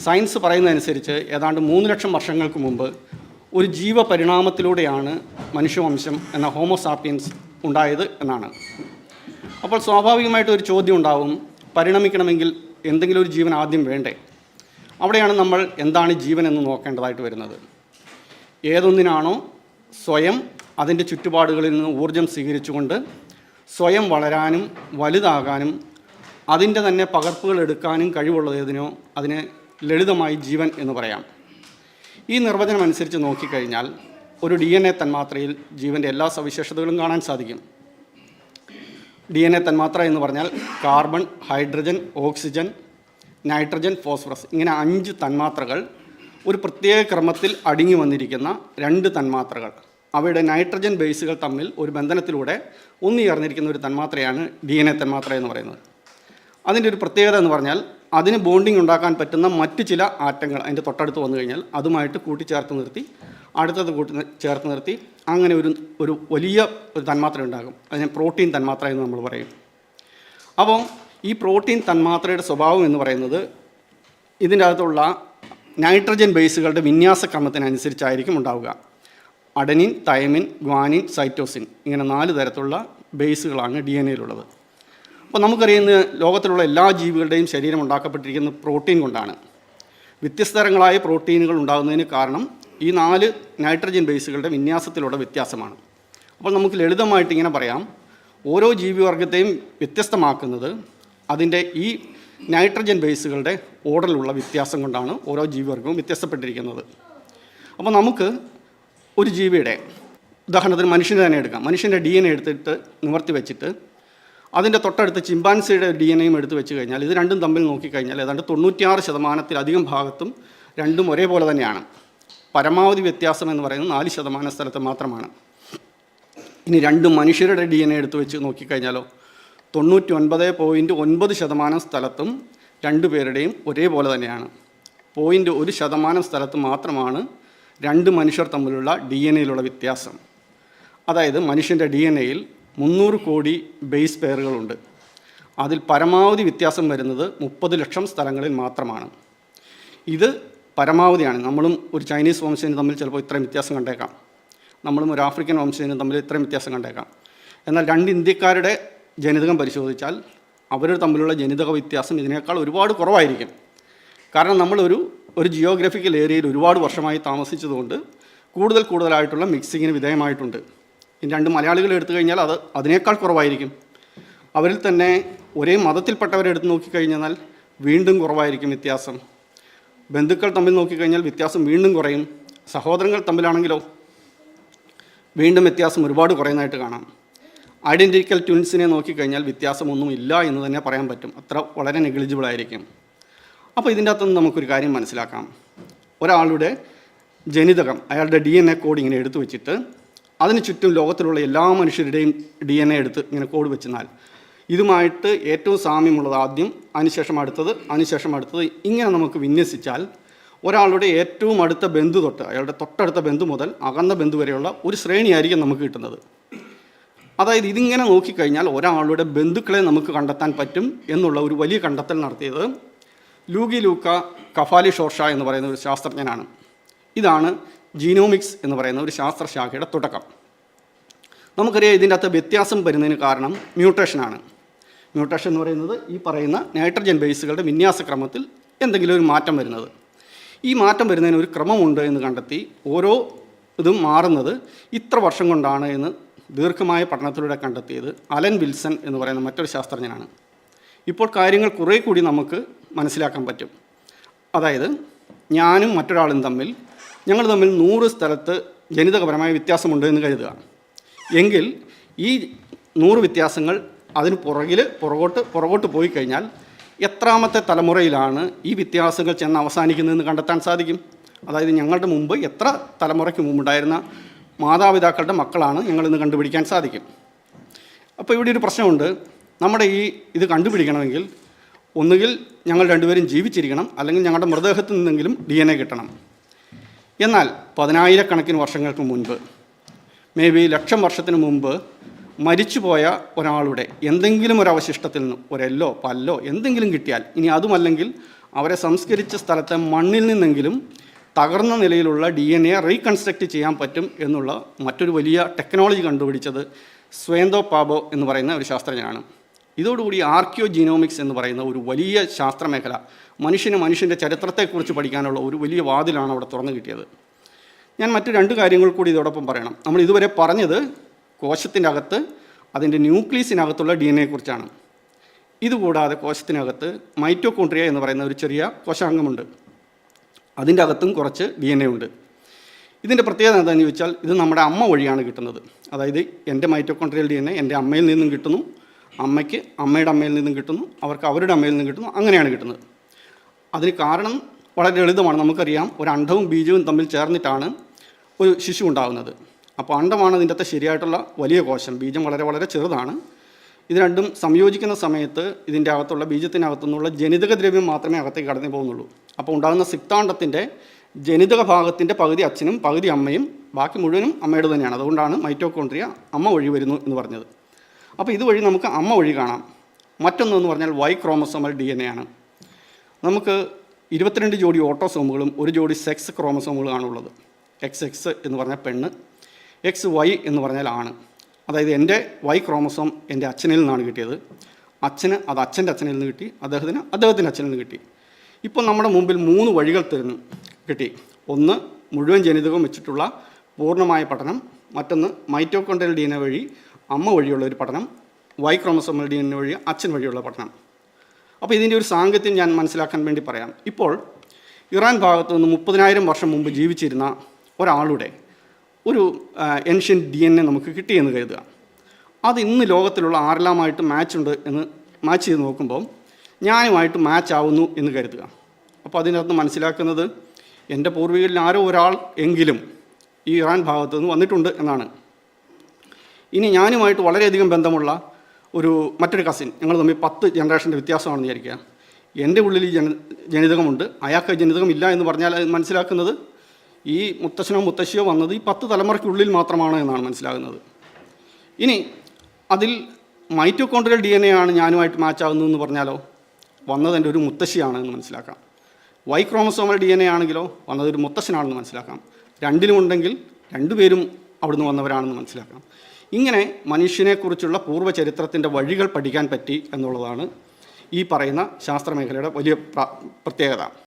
Science പറയുന്നതനുസരിച്ച് ഏതാണ്ട് മൂന്ന് ലക്ഷം വർഷങ്ങൾക്ക് മുമ്പ് ഒരു ജീവപരിണാമത്തിലൂടെയാണ് മനുഷ്യവംശം എന്ന ഹോമോസാപ്പിയൻസ് ഉണ്ടായത് എന്നാണ്. അപ്പോൾ സ്വാഭാവികമായിട്ട് ഒരു ചോദ്യം ഉണ്ടാവും പരിണമിക്കണമെങ്കിൽ എന്തെങ്കിലും ഒരു ജീവൻ ആദ്യം വേണ്ടേ? അവിടെയാണ് നമ്മൾ എന്താണ് ജീവൻ എന്ന് നോക്കേണ്ടതായിട്ട് വരുന്നത്. ഏതൊന്നിനാണോ സ്വയം അതിന്റെ ചുറ്റുപാടുകളിൽ നിന്ന് ഊർജം സ്വീകരിച്ചുകൊണ്ട് സ്വയം വളരാനും വലുതാകാനും അതിന്റെ തന്നെ പകർപ്പുകൾ എടുക്കാനും കഴിവുള്ളത് അതിനെ ലളിതമായി ജീവൻ എന്ന് പറയാം. ഈ നിർവചനം അനുസരിച്ച് നോക്കിക്കഴിഞ്ഞാൽ ഒരു ഡി എൻ എ തന്മാത്രയിൽ ജീവന്റെ എല്ലാ സവിശേഷതകളും കാണാൻ സാധിക്കും. ഡി എൻ എ തന്മാത്ര എന്ന് പറഞ്ഞാൽ carbon hydrogen oxygen nitrogen phosphorus ഇങ്ങനെ അഞ്ച് തന്മാത്രകൾ ഒരു പ്രത്യേക ക്രമത്തിൽ അടുങ്ങി വന്നിരിക്കുന്ന രണ്ട് തന്മാത്രകൾ. അവയുടെ നൈട്രജൻ ബേസുകൾ തമ്മിൽ ഒരു ബന്ധനത്തിലൂടെ ഒന്നിയർന്നിരിക്കുന്ന ഒരു തന്മാത്രയാണ് ഡി എൻ എ തന്മാത്ര എന്ന് പറയുന്നത്. അതിന്റെ ഒരു പ്രത്യേകത എന്ന് പറഞ്ഞാൽ അതിന് ബോണ്ടിങ് ഉണ്ടാക്കാൻ പറ്റുന്ന മറ്റ് ചില ആറ്റങ്ങൾ അതിന്റെ തൊട്ടടുത്ത് വന്നു കഴിഞ്ഞാൽ അതുമായിട്ട് കൂട്ടിച്ചേർത്ത് നിർത്തി അടുത്തത് കൂട്ടി ചേർത്ത് നിർത്തി അങ്ങനെ ഒരു ഒരു വലിയ ഒരു തന്മാത്ര ഉണ്ടാകും. അതിനെ പ്രോട്ടീൻ തന്മാത്ര എന്ന് നമ്മൾ പറയും. അപ്പോൾ ഈ പ്രോട്ടീൻ തന്മാത്രയുടെ സ്വഭാവം എന്ന് പറയുന്നത് ഇതിന്റെ അകത്തുള്ള നൈട്രജൻ ബേസുകളുടെ വിന്യാസക്രമത്തിനനുസരിച്ചായിരിക്കും ഉണ്ടാവുക. അഡനിൻ തൈമിൻ ഗ്വാനിൻ സൈറ്റോസിൻ ഇങ്ങനെ നാല് തരത്തിലുള്ള ബേസുകളാണ് ഡി എൻ എയിലുള്ളത് അപ്പോൾ നമുക്കറിയുന്ന ലോകത്തിലുള്ള എല്ലാ ജീവികളുടെയും ശരീരം ഉണ്ടാക്കപ്പെട്ടിരിക്കുന്ന പ്രോട്ടീൻ കൊണ്ടാണ്. വ്യത്യസ്ത തരങ്ങളായ പ്രോട്ടീനുകൾ ഉണ്ടാകുന്നതിന് കാരണം ഈ നാല് നൈട്രജൻ ബേസുകളുടെ വിന്യാസത്തിലുള്ള വ്യത്യാസമാണ്. അപ്പോൾ നമുക്ക് ലളിതമായിട്ട് ഇങ്ങനെ പറയാം. ഓരോ ജീവിവർഗത്തെയും വ്യത്യസ്തമാക്കുന്നത് അതിന്റെ ഈ നൈട്രജൻ ബേസുകളുടെ ഓർഡറിലുള്ള വ്യത്യാസം കൊണ്ടാണ് ഓരോ ജീവിവർഗവും വ്യത്യസ്തപ്പെട്ടിരിക്കുന്നത്. അപ്പോൾ നമുക്ക് ഒരു ജീവിയുടെ ഉദാഹരണത്തിന് മനുഷ്യനെ തന്നെ എടുക്കാം. മനുഷ്യന്റെ ഡി എൻ എ എടുത്തിട്ട് നിവർത്തി വെച്ചിട്ട് അതിന്റെ തൊട്ടടുത്ത് ചിമ്പാൻസിയുടെ ഡി എൻ എയും എടുത്ത് വെച്ച് കഴിഞ്ഞാൽ ഇത് രണ്ടും തമ്മിൽ നോക്കിക്കഴിഞ്ഞാൽ ഏതാണ്ട് തൊണ്ണൂറ്റിയാറ് ശതമാനത്തിലധികം ഭാഗത്തും രണ്ടും ഒരേപോലെ തന്നെയാണ്. പരമാവധി വ്യത്യാസം എന്ന് പറയുന്നത് നാല് ശതമാനം സ്ഥലത്ത് മാത്രമാണ്. ഇനി രണ്ട് മനുഷ്യരുടെ ഡി എൻ എ എടുത്ത് വെച്ച് നോക്കിക്കഴിഞ്ഞാലോ തൊണ്ണൂറ്റി ഒൻപത് പോയിന്റ് ഒൻപത് ശതമാനം സ്ഥലത്തും രണ്ടു പേരുടെയും ഒരേപോലെ തന്നെയാണ്. പോയിന്റ് ഒരു ശതമാനം സ്ഥലത്ത് മാത്രമാണ് രണ്ട് മനുഷ്യർ തമ്മിലുള്ള ഡി എൻ എയിലുള്ള വ്യത്യാസം. അതായത് മനുഷ്യന്റെ ഡി എൻ എയിൽ മുന്നൂറ് കോടി ബേസ് പെയറുകളുണ്ട് അതിൽ പരമാവധി വ്യത്യാസം വരുന്നത് മുപ്പത് ലക്ഷം സ്ഥലങ്ങളിൽ മാത്രമാണ്. ഇത് പരമാവധിയാണ്. നമ്മളും ഒരു ചൈനീസ് വംശജനും തമ്മിൽ ചിലപ്പോൾ ഇത്രയും വ്യത്യാസം കണ്ടേക്കാം. നമ്മളും ഒരു ആഫ്രിക്കൻ വംശജനും തമ്മിൽ ഇത്രയും വ്യത്യാസം കണ്ടേക്കാം. എന്നാൽ രണ്ട് ഇന്ത്യക്കാരുടെ ജനിതകം പരിശോധിച്ചാൽ അവർ തമ്മിലുള്ള ജനിതക വ്യത്യാസം ഇതിനേക്കാൾ ഒരുപാട് കുറവായിരിക്കും. കാരണം നമ്മളൊരു ഒരു ജിയോഗ്രഫിക്കൽ ഏരിയയിൽ ഒരുപാട് വർഷമായി താമസിച്ചതുകൊണ്ട് കൂടുതൽ കൂടുതലായിട്ടുള്ള മിക്സിങ്ങിന് വിധേയമായിട്ടുണ്ട്. രണ്ട് മലയാളികൾ എടുത്തു കഴിഞ്ഞാൽ അത് അതിനേക്കാൾ കുറവായിരിക്കും. അവരിൽ തന്നെ ഒരേ മതത്തിൽപ്പെട്ടവരെ എടുത്ത് നോക്കിക്കഴിഞ്ഞാൽ വീണ്ടും കുറവായിരിക്കും വ്യത്യാസം. ബന്ധുക്കൾ തമ്മിൽ നോക്കിക്കഴിഞ്ഞാൽ വ്യത്യാസം വീണ്ടും കുറയും. സഹോദരങ്ങൾ തമ്മിലാണെങ്കിലോ വീണ്ടും വ്യത്യാസം ഒരുപാട് കുറയുന്നതായിട്ട് കാണാം. ഐഡന്റിക്കൽ ട്വിൻസിനെ നോക്കിക്കഴിഞ്ഞാൽ വ്യത്യാസമൊന്നും ഇല്ല എന്ന് തന്നെ പറയാൻ പറ്റും. അത്ര വളരെ നെഗ്ലിജിബിൾ ആയിരിക്കും. അപ്പോൾ ഇതിന്റെ അകത്തുനിന്ന് നമുക്കൊരു കാര്യം മനസ്സിലാക്കാം. ഒരാളുടെ ജനിതകം അയാളുടെ ഡി എൻ എ കോഡ് ഇങ്ങനെ എടുത്തു വെച്ചിട്ട് അതിന് ചുറ്റും ലോകത്തിലുള്ള എല്ലാ മനുഷ്യരുടെയും ഡി എൻ എ എടുത്ത് ഇങ്ങനെ കോഡ് വെച്ചെന്നാൽ ഇതുമായിട്ട് ഏറ്റവും സാമ്യമുള്ളത് ആദ്യം അതിനുശേഷം അടുത്തത് അതിനുശേഷം അടുത്തത് ഇങ്ങനെ നമുക്ക് വിന്യസിച്ചാൽ ഒരാളുടെ ഏറ്റവും അടുത്ത ബന്ധു തൊട്ട് അയാളുടെ തൊട്ടടുത്ത ബന്ധു മുതൽ അകന്ന ബന്ധു വരെയുള്ള ഒരു ശ്രേണിയായിരിക്കും നമുക്ക് കിട്ടുന്നത്. അതായത് ഇതിങ്ങനെ നോക്കിക്കഴിഞ്ഞാൽ ഒരാളുടെ ബന്ധുക്കളെ നമുക്ക് കണ്ടെത്താൻ പറ്റും എന്നുള്ള ഒരു വലിയ കണ്ടെത്തൽ നടത്തിയത് ലൂഗി ലൂക്ക കഫാലി ഷോർഷ എന്ന് പറയുന്ന ഒരു ശാസ്ത്രജ്ഞനാണ്. ഇതാണ് ജീനോമിക്സ് എന്ന് പറയുന്ന ഒരു ശാസ്ത്രശാഖയുടെ തുടക്കം. നമുക്കറിയാം ഇതിന്റെ അകത്ത് വ്യത്യാസം വരുന്നതിന് കാരണം മ്യൂട്ടേഷനാണ് മ്യൂട്ടേഷൻ എന്ന് പറയുന്നത് ഈ പറയുന്ന നൈട്രജൻ ബേസുകളുടെ വിന്യാസക്രമത്തിൽ എന്തെങ്കിലും ഒരു മാറ്റം വരുന്നത്. ഈ മാറ്റം വരുന്നതിന് ഒരു ക്രമമുണ്ട് എന്ന് കണ്ടെത്തി ഓരോ ഇതും മാറുന്നത് ഇത്ര വർഷം കൊണ്ടാണ് എന്ന് ദീർഘമായ പഠനത്തിലൂടെ കണ്ടെത്തിയത് അലൻ വിൽസൺ എന്ന് പറയുന്ന മറ്റൊരു ശാസ്ത്രജ്ഞനാണ്. ഇപ്പോൾ കാര്യങ്ങൾ കുറേ കൂടി നമുക്ക് മനസ്സിലാക്കാൻ പറ്റും. അതായത് ഞാനും മറ്റൊരാളും തമ്മിൽ ഞങ്ങൾ തമ്മിൽ നൂറ് സ്ഥലത്ത് ജനിതകപരമായ വ്യത്യാസമുണ്ട് എന്ന് കരുതുക എങ്കിൽ ഈ നൂറ് വ്യത്യാസങ്ങൾ അതിന് പുറകിൽ പുറകോട്ട് പുറകോട്ട് പോയി കഴിഞ്ഞാൽ എത്രാമത്തെ തലമുറയിലാണ് ഈ വ്യത്യാസങ്ങൾ ചെന്ന് അവസാനിക്കുന്നതെന്ന് കണ്ടെത്താൻ സാധിക്കും. അതായത് ഞങ്ങളുടെ മുമ്പ് എത്ര തലമുറയ്ക്ക് മുമ്പുണ്ടായിരുന്ന മാതാപിതാക്കളുടെ മക്കളാണ് ഞങ്ങളിന്ന് കണ്ടുപിടിക്കാൻ സാധിക്കും. അപ്പോൾ ഇവിടെ ഒരു പ്രശ്നമുണ്ട്. നമ്മുടെ ഈ ഇത് കണ്ടുപിടിക്കണമെങ്കിൽ ഒന്നുകിൽ ഞങ്ങൾ രണ്ടുപേരും ജീവിച്ചിരിക്കണം അല്ലെങ്കിൽ ഞങ്ങളുടെ മൃതദേഹത്തിൽ നിന്നെങ്കിലും ഡി കിട്ടണം. എന്നാൽ പതിനായിരക്കണക്കിന് വർഷങ്ങൾക്ക് മുൻപ് മേ ബി ലക്ഷം വർഷത്തിന് മുമ്പ് മരിച്ചുപോയ ഒരാളുടെ എന്തെങ്കിലും ഒരു അവശിഷ്ടത്തിൽ നിന്ന് ഒരെല്ലോ പല്ലോ എന്തെങ്കിലും കിട്ടിയാൽ ഇനി അതുമല്ലെങ്കിൽ അവരെ സംസ്കരിച്ച സ്ഥലത്തെ മണ്ണിൽ നിന്നെങ്കിലും തകർന്ന നിലയിലുള്ള ഡി എൻ എ റീകൺസ്ട്രക്റ്റ് ചെയ്യാൻ പറ്റും എന്നുള്ള മറ്റൊരു വലിയ ടെക്നോളജി കണ്ടുപിടിച്ചത് സ്വയന്തോ പാബോ എന്ന് പറയുന്ന ഒരു ശാസ്ത്രജ്ഞനാണ്. ഇതോടുകൂടി ആർക്കിയോ ജിനോമിക്സ് എന്ന് പറയുന്ന ഒരു വലിയ ശാസ്ത്രമേഖല മനുഷ്യന് മനുഷ്യന്റെ ചരിത്രത്തെക്കുറിച്ച് പഠിക്കാനുള്ള ഒരു വലിയ വാതിലാണ് അവിടെ തുറന്നു കിട്ടിയത്. ഞാൻ മറ്റു രണ്ട് കാര്യങ്ങൾ കൂടി ഇതോടൊപ്പം പറയണം. നമ്മൾ ഇതുവരെ പറഞ്ഞത് കോശത്തിന്റെ അകത്ത് അതിന്റെ ന്യൂക്ലിയസിനകത്തുള്ള ഡി എൻ എയെക്കുറിച്ചാണ് ഇതുകൂടാതെ കോശത്തിനകത്ത് മൈറ്റോകോൺട്രിയ എന്ന് പറയുന്ന ഒരു ചെറിയ കോശാംഗമുണ്ട്. അതിന്റെ അകത്തും കുറച്ച് ഡി എൻ എ ഉണ്ട്. ഇതിന്റെ പ്രത്യേകത എന്താണെന്ന് ചോദിച്ചാൽ ഇത് നമ്മുടെ അമ്മ വഴിയാണ് കിട്ടുന്നത്. അതായത് എന്റെ മൈറ്റോകോൺട്രിയൽ ഡി എൻ എ എന്റെ അമ്മയിൽ നിന്നും കിട്ടുന്നു. അമ്മയ്ക്ക് അമ്മയുടെ അമ്മയിൽ നിന്നും കിട്ടുന്നു അവർക്ക് അവരുടെ അമ്മയിൽ നിന്നും കിട്ടുന്നു അങ്ങനെയാണ് കിട്ടുന്നത്. അതിന് കാരണം വളരെ ലളിതമാണ്. നമുക്കറിയാം ഒരു അണ്ഡവും ബീജവും തമ്മിൽ ചേർന്നിട്ടാണ് ഒരു ശിശു ഉണ്ടാകുന്നത്. അപ്പോൾ അണ്ഡമാണ് ഇതിന്റെ അകത്തെ ശരിയായിട്ടുള്ള വലിയ കോശം. ബീജം വളരെ വളരെ ചെറുതാണ്. ഇത് രണ്ടും സംയോജിക്കുന്ന സമയത്ത് ഇതിന്റെ അകത്തുള്ള ബീജത്തിനകത്തുനിന്നുള്ള ജനിതക ദ്രവ്യം മാത്രമേ അകത്തേക്ക് കടന്നു പോകുന്നുള്ളൂ. അപ്പോൾ ഉണ്ടാകുന്ന സിക്താണ്ഡത്തിന്റെ ജനിതക ഭാഗത്തിന്റെ പകുതി അച്ഛനും പകുതി അമ്മയും ബാക്കി മുഴുവനും അമ്മയുടെ തന്നെയാണ്. അതുകൊണ്ടാണ് മൈറ്റോകോൺട്രിയ അമ്മ വഴി വരുന്നു എന്ന് പറഞ്ഞത്. അപ്പോൾ ഇതുവഴി നമുക്ക് അമ്മ വഴി കാണാം. മറ്റൊന്നെന്ന് പറഞ്ഞാൽ Y chromosomal D N A ആണ്. നമുക്ക് ഇരുപത്തിരണ്ട് ജോഡി ഓട്ടോസോമുകളും ഒരു ജോഡി സെക്സ് ക്രോമസോമുകളാണ് ഉള്ളത്. എക്സ് എക്സ് എന്ന് പറഞ്ഞാൽ പെണ്ണ് എക്സ് വൈ എന്ന് പറഞ്ഞാൽ ആണ്. അതായത് എന്റെ വൈ ക്രോമസോം എന്റെ അച്ഛനിൽ നിന്നാണ് കിട്ടിയത്. അച്ഛന് അത് അച്ഛന്റെ അച്ഛനിൽ നിന്ന് കിട്ടി അദ്ദേഹത്തിന് അദ്ദേഹത്തിന്റെ അച്ഛനിൽ നിന്ന് കിട്ടി. ഇപ്പോൾ നമ്മുടെ മുമ്പിൽ മൂന്ന് വഴികൾ തരുന്നു കിട്ടി. ഒന്ന് മുഴുവൻ ജനിതകം വെച്ചിട്ടുള്ള പൂർണമായ പഠനം. മറ്റൊന്ന് മൈറ്റോകോൺഡ്രിയൽ ഡി എൻ എ വഴി അമ്മ വഴിയുള്ള ഒരു പഠനം വൈ ക്രോമസോമൽ ഡി എൻ വഴി അച്ഛൻ വഴിയുള്ള പഠനം. അപ്പോൾ ഇതിന്റെ ഒരു സാങ്കത്യം ഞാൻ മനസ്സിലാക്കാൻ വേണ്ടി പറയാം. ഇപ്പോൾ ഇറാൻ ഭാഗത്ത് നിന്ന് മുപ്പതിനായിരം വർഷം മുമ്പ് ജീവിച്ചിരുന്ന ഒരാളുടെ ഒരു എൻഷ്യൻ ഡി എൻ എ നമുക്ക് കിട്ടിയെന്ന് കരുതുക. അത് ഇന്ന് ലോകത്തിലുള്ള ആരെല്ലാമായിട്ട് മാച്ച് ഉണ്ട് എന്ന് മാച്ച് ചെയ്ത് നോക്കുമ്പോൾ ഞാനുമായിട്ട് മാച്ച് ആവുന്നു എന്ന് കരുതുക. അപ്പോൾ അതിനകത്ത് മനസ്സിലാക്കുന്നത് എന്റെ പൂർവികരിൽ ആരോ ഒരാൾ എങ്കിലും ഈ ഇറാൻ ഭാഗത്തു നിന്ന് വന്നിട്ടുണ്ട് എന്നാണ്. ഇനി ഞാനുമായിട്ട് വളരെയധികം ബന്ധമുള്ള ഒരു മറ്റൊരു കസിൻ ഞങ്ങൾ തമ്മിൽ പത്ത് ജനറേഷന്റെ വ്യത്യാസമാണെന്ന് വിചാരിക്കുക. എന്റെ ഉള്ളിൽ ഈ ജന ജനിതകമുണ്ട്. അയാൾക്ക് ജനിതകമില്ല എന്ന് പറഞ്ഞാൽ മനസ്സിലാക്കുന്നത് ഈ മുത്തശ്ശനോ മുത്തശ്ശിയോ വന്നത് ഈ പത്ത് തലമുറയ്ക്കുള്ളിൽ മാത്രമാണ് എന്നാണ് മനസ്സിലാകുന്നത്. ഇനി അതിൽ മൈറ്റോകോൺട്രിയൽ ഡി എൻ എ ആണ് ഞാനുമായിട്ട് മാച്ച് ആകുന്നു എന്ന് പറഞ്ഞാലോ വന്നത് എന്റെ ഒരു മുത്തശ്ശിയാണ് എന്ന് മനസ്സിലാക്കാം. Y chromosomal D N A ആണെങ്കിലോ വന്നത് ഒരു മുത്തശ്ശനാണെന്ന് മനസ്സിലാക്കാം. രണ്ടിലും ഉണ്ടെങ്കിൽ രണ്ടുപേരും അവിടുന്ന് വന്നവരാണെന്ന് മനസ്സിലാക്കാം. ഇങ്ങനെ മനുഷ്യനെക്കുറിച്ചുള്ള പൂർവചരിത്രത്തിന്റെ വഴികൾ പഠിക്കാൻ പറ്റി എന്നുള്ളതാണ് ഈ പറയുന്ന ശാസ്ത്രമേഖലയുടെ വലിയ പ്രത്യേകത.